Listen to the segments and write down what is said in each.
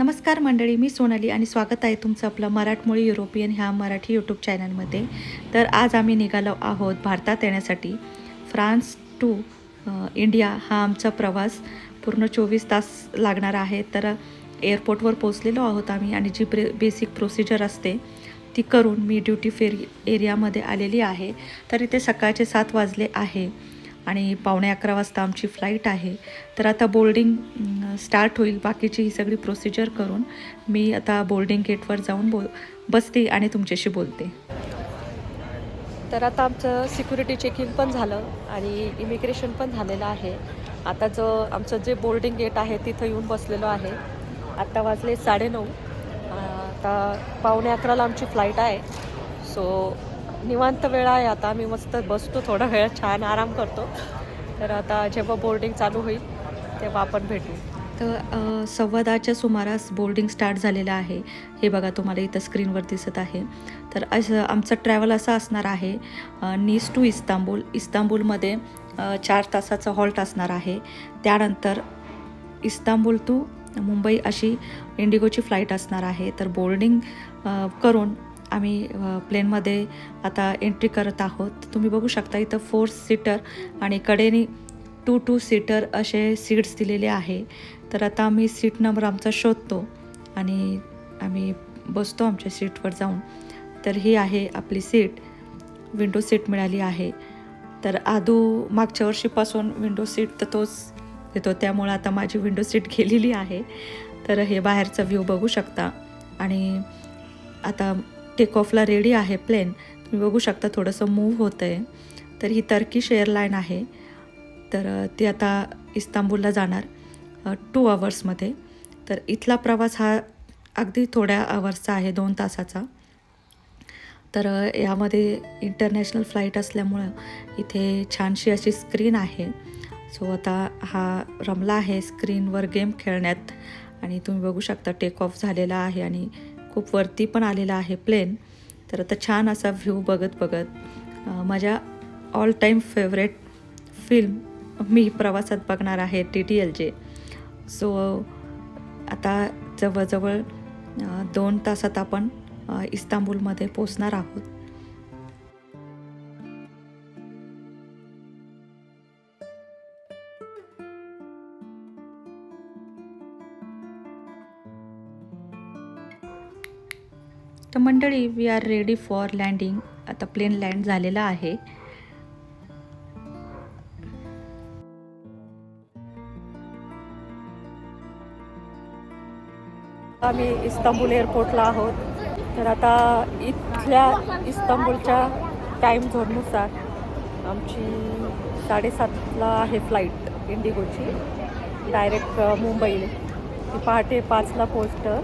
नमस्कार मंडळी मी सोनाली आणि स्वागत आहे तुमचं आपलं मराठमोळी युरोपियन ह्या मराठी यूट्यूब चॅनलमध्ये तर आज आम्ही निघालो आहोत भारतात येण्यासाठी. फ्रान्स टू इंडिया हा आमचा प्रवास पूर्ण चोवीस तास लागणार आहे. तर एअरपोर्टवर पोचलेलो आहोत आम्ही आणि जी ब्रे बेसिक प्रोसिजर असते ती करून मी ड्युटी फेरी एरियामध्ये आलेली आहे. तर इथे सकाळचे सात वाजले आहे. आणि पावणे अकरा वाजता आमची फ्लाईट आहे. तर आता बोर्डिंग स्टार्ट होईल. बाकीची ही सगळी प्रोसिजर करून मी आता बोर्डिंग गेटवर जाऊन बो बसते आणि तुमच्याशी बोलते. तर आता आमचं सिक्युरिटी चेकिंग पण झालं आणि इमिग्रेशन पण झालेलं आहे. आता जो आमचं जे बोर्डिंग गेट आहे तिथं येऊन बसलेलो आहे. आत्ता वाजले साडेनऊ. आता पावणे अकराला आमची फ्लाईट आहे. सो निवांत वेळ आहे आता. आम्ही मस्त बसतो थोडा वेळ छान आराम करतो. तर आता जेव्हा बोर्डिंग चालू होईल तेव्हा आपण भेटू. तर सव्वा दहाच्या सुमारास बोर्डिंग स्टार्ट झालेलं आहे. हे बघा तुम्हाला इथं स्क्रीनवर दिसत आहे. तर असं आमचं ट्रॅव्हल असं असणार आहे नीस टू इस्तांबूल. इस्तांबूलमध्ये चार तासाचं हॉल्ट असणार आहे. त्यानंतर इस्तांबूल टू मुंबई अशी इंडिगोची फ्लाईट असणार आहे. तर बोर्डिंग करून आम्ही प्लेनमध्ये आता एंट्री करत आहोत. तुम्ही बघू शकता इथं फोर सीटर आणि कडेने टू टू सीटर असे सीट्स दिलेले आहे. तर आता आम्ही सीट नंबर आमचा शोधतो आणि आम्ही बसतो आमच्या सीटवर जाऊन. तर ही आहे आपली सीट. विंडो सीट मिळाली आहे. तर आदू मागच्या वर्षीपासून विंडो सीट तर तोच देतो. त्यामुळं आता माझी विंडो सीट गेलेली आहे. तर हे बाहेरचा व्ह्यू बघू शकता. आणि आता टेक ऑफला रेडी आहे प्लेन तुम्ही बघू शकता थोडंसं मूव्ह होतं आहे तर ही टर्किश एअरलाईन आहे. तर ती आता इस्तांबूलला जाणार टू आवर्समध्ये तर इथला प्रवास हा अगदी थोड्या आवर्सचा आहे दोन तासाचा. तर यामध्ये इंटरनॅशनल फ्लाईट असल्यामुळं इथे छानशी अशी स्क्रीन आहे. सो आता हा रमला आहे स्क्रीनवर गेम खेळण्यात. आणि तुम्ही बघू शकता टेक ऑफ झालेला आहे आणि खूप वरती पण आलेला आहे प्लेन. तर आता छान असा व्ह्यू बघत बघत माझ्या ऑल टाईम फेवरेट फिल्म मी प्रवासात बघणार आहे T T L J so आता जवळजवळ दोन तासात आपण इस्तांबूलमध्ये पोचणार आहोत. तर मंडळी we are ready for landing आता प्लेन लँड झालेला आहे. आम्ही इस्तांबूल एअरपोर्टला आहोत. तर आता इथल्या इस्तांबूलच्या टाईम झोननुसार आमची साडेसातला आहे फ्लाईट इंडिगोची. डायरेक्ट मुंबई. ती पहाटे पाचला पोचतं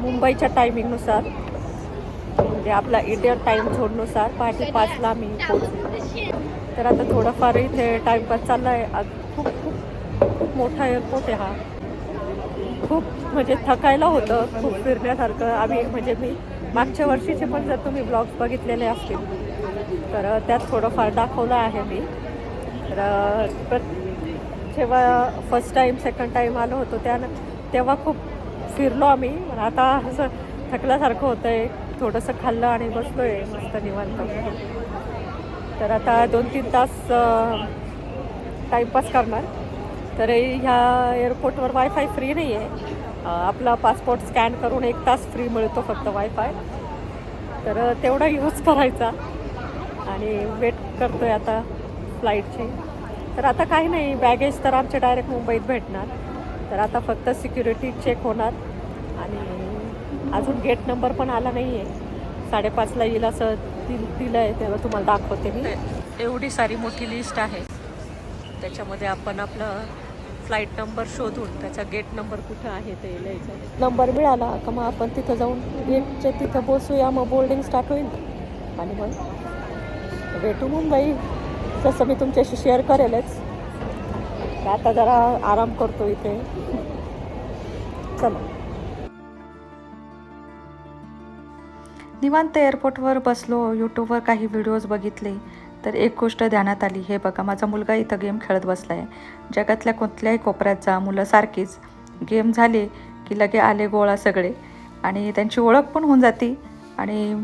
मुंबईच्या टायमिंगनुसार म्हणजे आपला इंडियन टाईम झोननुसार पहाटे पाचला मी पोहोचले. तर आता थोडंफार इथे टाईमपास चालला आहे खूप खूप खूप मोठा एअरपोर्ट आहे हा. खूप म्हणजे थकायला होतं खूप फिरण्यासारखं. आम्ही म्हणजे मी मागच्या वर्षीचे पण जर तुम्ही ब्लॉग्स बघितलेले असतील तर त्यात थोडंफार दाखवलं आहे मी. तर प्रत जेव्हा फर्स्ट टाईम सेकंड टाईम आलो होतो त्यानं तेव्हा खूप फिरलो आम्ही. आता असं थकल्यासारखं होतं आहे थोडंसं खाल्लं आणि बसलो आहे मस्त निवांत. तर आता दोन तीन तास टाईमपास करणार. तर ह्या एअरपोर्टवर वायफाय फ्री नाही आहे आपला पासपोर्ट स्कॅन करून एक तास फ्री मिळतो फक्त वायफाय तर तेवढा यूज करायचा. आणि वेट करतो आहे आता फ्लाईटची तर आता काही नाही बॅगेज तर आमचे डायरेक्ट मुंबईत भेटणार. तर आता फक्त सिक्युरिटी चेक होणार. आणि अजून गेट नंबर पण आला नाही आहे साडेपाचला येईल असं दिल दिलं आहे तेव्हा तुम्हाला दाखवते मी. एवढी सारी मोठी लिस्ट आहे. त्याच्यामध्ये आपण आपलं फ्लाईट नंबर शोधून त्याचा गेट नंबर कुठं आहे ते लिहायचं. नंबर मिळाला का मग आपण तिथं जाऊन गेटच्या तिथं बसूया मग बोर्डिंग स्टार्ट होईल. आणि मग भेटू मुंबई. तसं मी तुमच्याशी शेअर करेलच. आता जरा आराम करतो इथे. चला. निवांत एअरपोर्टवर बसलो यूट्यूबवर काही व्हिडिओज बघितले तर एक गोष्ट ध्यानात आली. हे बघा माझा मुलगा इथं गेम खेळत बसला आहे जगातल्या कोणत्याही कोपऱ्यात जा मुलं सारखीच. गेम झाले की लगे आले गोळा सगळे. आणि त्यांची ओळख पण होऊन जाती. आणि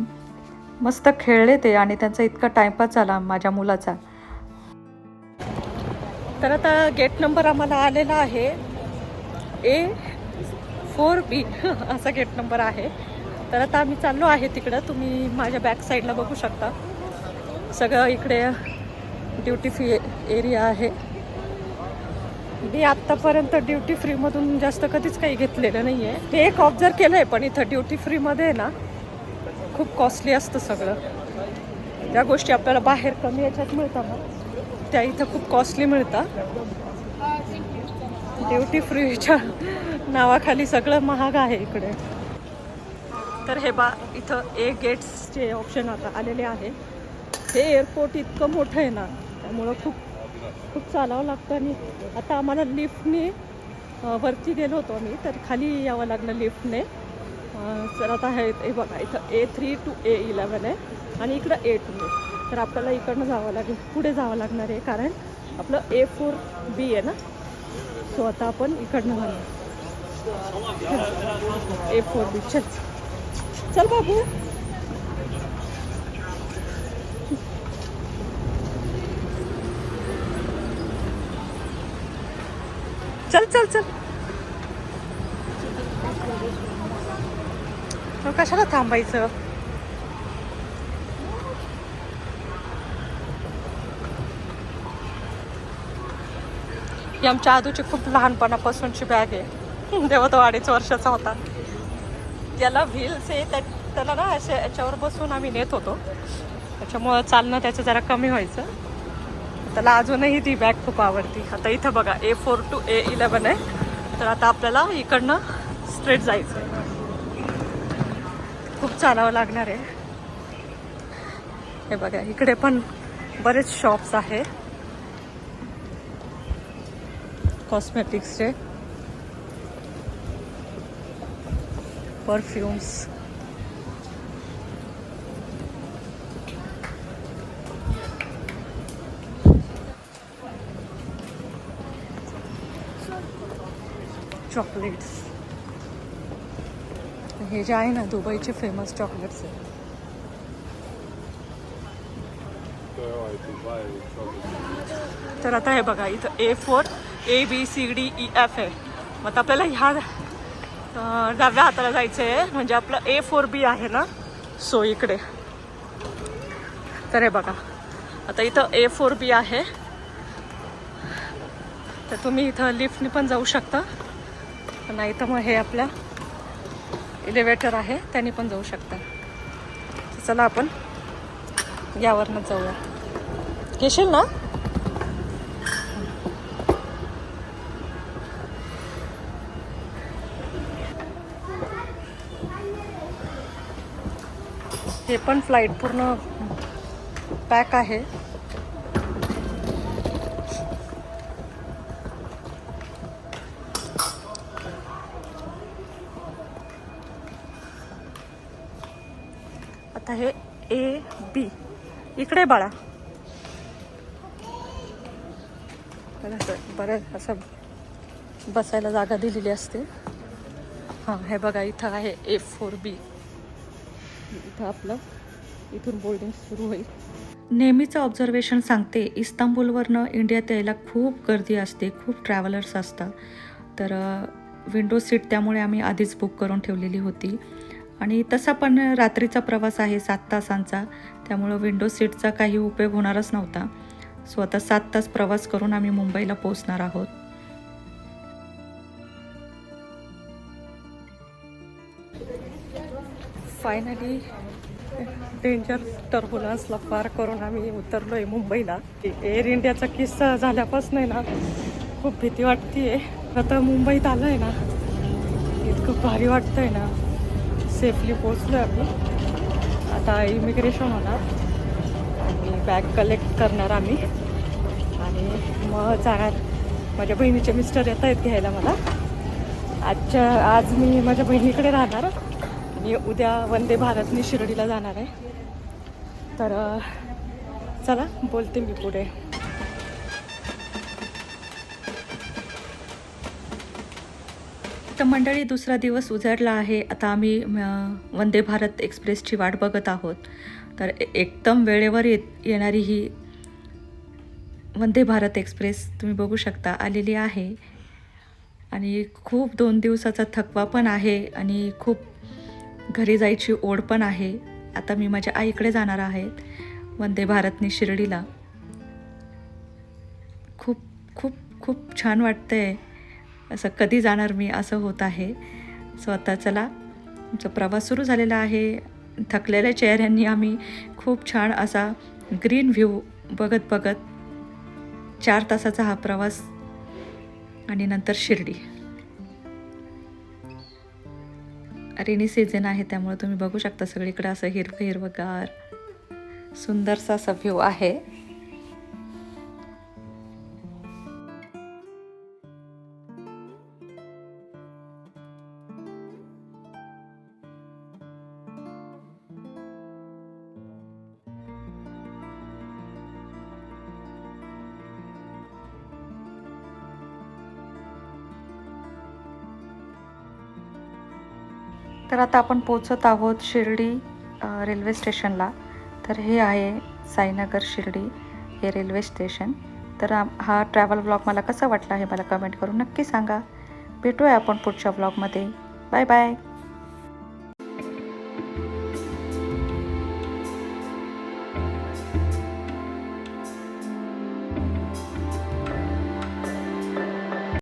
मस्त खेळले ते आणि त्यांचा इतका टाईमपास झाला माझ्या मुलाचा. तर आता गेट नंबर आम्हाला आलेला आहे. ए फोर बी असा गेट नंबर आहे. तर आता आम्ही चाललो आहे तिकडं. तुम्ही माझ्या बॅक साईडला बघू शकता. सगळं इकडे ड्युटी फ्री एरिया आहे. मी आत्तापर्यंत ड्युटी फ्रीमधून जास्त कधीच काही घेतलेलं नाही आहे मी एक ऑब्झर्व केलं आहे पण इथं ड्युटी फ्रीमध्ये ना खूप कॉस्टली असतं सगळं. ज्या गोष्टी आपल्याला बाहेर कमी याच्यात मिळतात ना त्या इथं खूप कॉस्टली मिळतात. ड्युटी फ्रीच्या नावाखाली सगळं महाग आहे इकडे. तर हे बा इथं ए गेट्सचे ऑप्शन आता आलेले आहे. हे एअरपोर्ट इतकं मोठं आहे ना त्यामुळं खूप खूप चालावं लागतं आणि आता आम्हाला लिफ्टने वरती गेलो होतो आम्ही तर खाली यावं लागलं लिफ्टने तर आता हे हे बघा इथं A three two A eleven आहे आणि इकडं ए टू आहे. तर आपल्याला इकडनं जावं लागेल पुढे जावं लागणार आहे कारण आपलं ए फोर बी आहे ना? सो आता आपण इकडनं जाणार. ए फोर बी चल बाबू. चल चल चल. कशाला थांबायचं? ही आमच्या आदूची खूप लहानपणापासूनची बॅग आहे. देवा तो अडीच वर्षाचा होता. ज्याला व्हील्स आहे त्या त्याला ना असे याच्यावर बसून आम्ही नेत होतो. त्याच्यामुळं चालणं त्याचं जरा कमी व्हायचं. त्याला अजूनही ती बॅग खूप आवडती. आता इथं बघा A four two A eleven आहे. तर आता आपल्याला इकडनं स्ट्रेट जायचं आहे खूप चालावं लागणार आहे. हे बघा इकडे पण बरेच शॉप्स आहे. कॉस्मेटिक्सचे परफ्युम्स चॉकलेट्स हे जे आहे ना दुबईचे फेमस चॉकलेट्स आहे तर आता हे बघा इथं A four A B C D E F आहे. मग आपल्याला ह्या डाव्या हाताला जायचं आहे म्हणजे आपलं ए फोर बी आहे ना? सो इकडे. तर हे बघा. आता इथं ए फोर बी आहे. तर तुम्ही इथं लिफ्टने पण जाऊ शकता. नाही तर मग हे आपल्या इलेवेटर आहे. त्याने पण जाऊ शकता. चला आपण यावरनं जाऊया. घेशील ना? हे पण फ्लाईट पूर्ण पॅक आहे. आता हे ए बी इकडे बाळा. बरं असं बसायला जागा दिलेली असते. हां हे बघा इथं आहे ए फोर बी इथं आपलं इथून बोर्डिंग सुरू होईल. नेहमीचं ऑब्झर्वेशन सांगते इस्तांबूलवरनं इंडियात यायला खूप गर्दी असते खूप ट्रॅव्हलर्स असतात. तर विंडो सीट त्यामुळे आम्ही आधीच बुक करून ठेवलेली होती. आणि तसा पण रात्रीचा प्रवास आहे सात तासांचा. त्यामुळं विंडो सीटचा काही उपयोग होणारच नव्हता. सो आता सात तास प्रवास करून आम्ही मुंबईला पोहोचणार आहोत. फायनली डेंजर टर्बुलन्सला पार करून आम्ही उतरलो आहे मुंबईला एअर इंडियाचा किस्सा झाल्यापासून आहे ना खूप भीती वाटते आता मुंबईत आलं आहे ना इतकं भारी वाटतं आहे ना. सेफली पोचलो आहे आम्ही. आता इमिग्रेशन होणार. आणि बॅग कलेक्ट करणार आम्ही. आणि मग जाणार. माझ्या बहिणीचे मिस्टर येत आहेत घ्यायला मला. आजच्या आज मी माझ्या बहिणीकडे राहणार. आणि उद्या वंदे भारतने शिर्डीला जाणार आहे. तर चला बोलते मी पुढे. तर मंडळी दुसरा दिवस उजाडला आहे. आता आम्ही वंदे भारत एक्सप्रेसची वाट बघत आहोत. तर एकदम वेळेवर येत येणारी ही वंदे भारत एक्सप्रेस तुम्ही बघू शकता आलेली आहे. आणि खूप दोन दिवसाचा थकवा पण आहे आणि खूप घरी जायची ओढ पण आहे. आता मी माझ्या आईकडे जाणार आहे. वंदे भारतनी शिर्डीला. खूप खूप खूप छान वाटतंय. असं कधी जाणार मी असं होत आहे. सो आता चला आमचा प्रवास सुरू झालेला आहे थकलेल्या चेहऱ्यांनी आम्ही खूप छान असा ग्रीन व्ह्यू बघत बघत चार तासाचा हा प्रवास आणि नंतर शिर्डी. रेनी सीझन आहे त्यामुळे तुम्ही बघू शकता सगळीकडे असं हिरवं हिरवंगार सुंदरसा असा व्ह्यू आहे. तर आता आपण पोचत आहोत शिर्डी रेल्वे स्टेशनला. तर हे आहे साईनगर शिर्डी हे रेल्वे स्टेशन. तर हा ट्रॅव्हल ब्लॉग मला कसा वाटला हे मला कमेंट करून नक्की सांगा. भेटूया आपण पुढच्या ब्लॉगमध्ये बाय बाय.